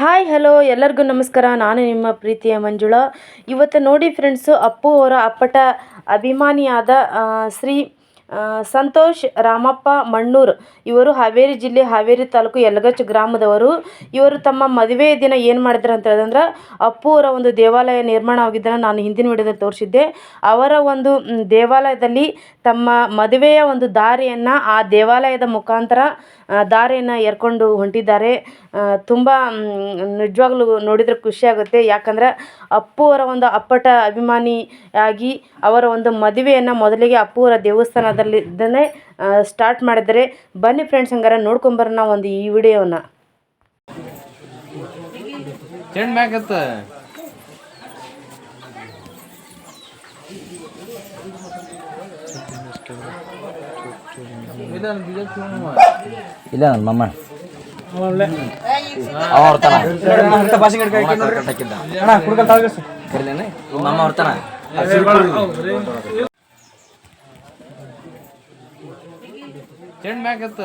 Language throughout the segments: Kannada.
ಹಾಯ್, ಹಲೋ, ಎಲ್ಲರಿಗೂ ನಮಸ್ಕಾರ. ನಾನು ನಿಮ್ಮ ಪ್ರೀತಿಯ ಮಂಜುಳಾ. ಇವತ್ತು ನೋಡಿ ಫ್ರೆಂಡ್ಸು ಅಪ್ಪು ಅವರ ಅಪ್ಪಟ ಅಭಿಮಾನಿಯಾದ ಶ್ರೀ ಸಂತೋಷ್, ರಾಮಪ್ಪ, ಮಣ್ಣೂರು ಇವರು ಹಾವೇರಿ ಜಿಲ್ಲೆ ಹಾವೇರಿ ತಾಲೂಕು ಯಲಗಚ್ ಗ್ರಾಮದವರು. ಇವರು ತಮ್ಮ ಮದುವೆ ದಿನ ಏನು ಮಾಡಿದ್ರು ಅಂತ ಹೇಳಿದ್ರೆ, ಅಪ್ಪು ಅವರ ಒಂದು ದೇವಾಲಯ ನಿರ್ಮಾಣ ಆಗಿದ್ದನ್ನು ನಾನು ಹಿಂದಿನ ವಿಡಿಯೋದಲ್ಲಿ ತೋರಿಸಿದ್ದೆ. ಅವರ ಒಂದು ದೇವಾಲಯದಲ್ಲಿ ತಮ್ಮ ಮದುವೆಯ ಒಂದು ದಾರಿಯನ್ನು ಆ ದೇವಾಲಯದ ಮುಖಾಂತರ ದಾರಿಯನ್ನು ಎರ್ಕೊಂಡು ಹೊಂಟಿದ್ದಾರೆ. ತುಂಬ ನಿಜವಾಗ್ಲೂ ನೋಡಿದರೆ ಖುಷಿಯಾಗುತ್ತೆ ಯಾಕಂದರೆ ಅಪ್ಪು ಅವರ ಒಂದು ಅಪ್ಪಟ ಅಭಿಮಾನಿಯಾಗಿ ಅವರ ಒಂದು ಮದುವೆಯನ್ನು ಮೊದಲಿಗೆ ಅಪ್ಪು ಅವರ ದೇವಸ್ಥಾನದಲ್ಲಿ ಸ್ಟಾರ್ಟ್ ಮಾಡಿದರೆ ಬನ್ನಿ ಫ್ರೆಂಡ್ಸ್ ಹಂಗಾರೆ ನೋಡ್ಕೊಂಬರೋಣ ಒಂದು ಈ ವಿಡಿಯೋನ. ಇಲ್ಲ ನನ್ನ ಮಮ್ಮ ಅವ ಹೊರ್ತಾನ. ಮಮ್ಮ ಹೊರ್ತಾನ. ಚೆಂಡ್ ಮ್ಯಾಕತ್ತ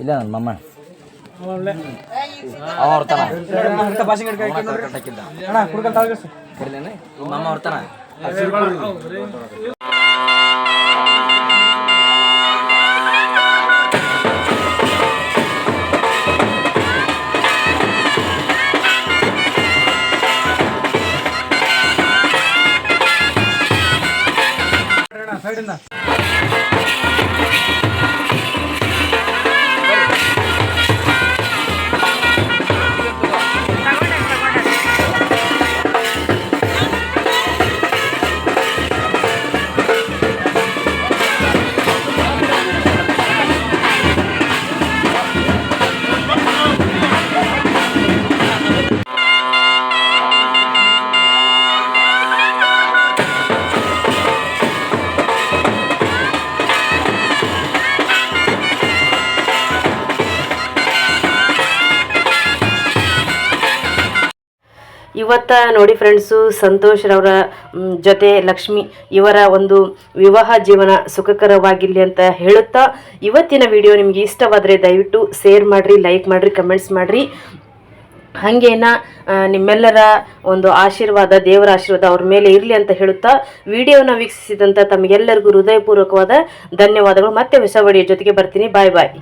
ಇಲ್ಲ ನನ್ನ ಮಮ್ಮ ಅವ ಹೊರ್ತಾನ ಮಮ್ಮ ಹೊರ್ತಾನ করেন না ಇವತ್ತ ನೋಡಿ ಫ್ರೆಂಡ್ಸು ಸಂತೋಷ್ ರವರ ಜೊತೆ ಲಕ್ಷ್ಮಿ ಇವರ ಒಂದು ವಿವಾಹ ಜೀವನ ಸುಖಕರವಾಗಿರಲಿ ಅಂತ ಹೇಳುತ್ತಾ ಇವತ್ತಿನ ವಿಡಿಯೋ ನಿಮಗೆ ಇಷ್ಟವಾದರೆ ದಯವಿಟ್ಟು ಶೇರ್ ಮಾಡಿರಿ ಲೈಕ್ ಮಾಡಿರಿ ಕಮೆಂಟ್ಸ್ ಮಾಡಿರಿ. ಹಾಗೇನ ನಿಮ್ಮೆಲ್ಲರ ಒಂದು ಆಶೀರ್ವಾದ, ದೇವರ ಆಶೀರ್ವಾದ ಅವ್ರ ಮೇಲೆ ಇರಲಿ ಅಂತ ಹೇಳುತ್ತಾ ವಿಡಿಯೋನ ವೀಕ್ಷಿಸಿದಂಥ ತಮಗೆಲ್ಲರಿಗೂ ಹೃದಯಪೂರ್ವಕವಾದ ಧನ್ಯವಾದಗಳು. ಮತ್ತೆ ಹೊಸ ಜೊತೆಗೆ ಬರ್ತೀನಿ. ಬಾಯ್ ಬಾಯ್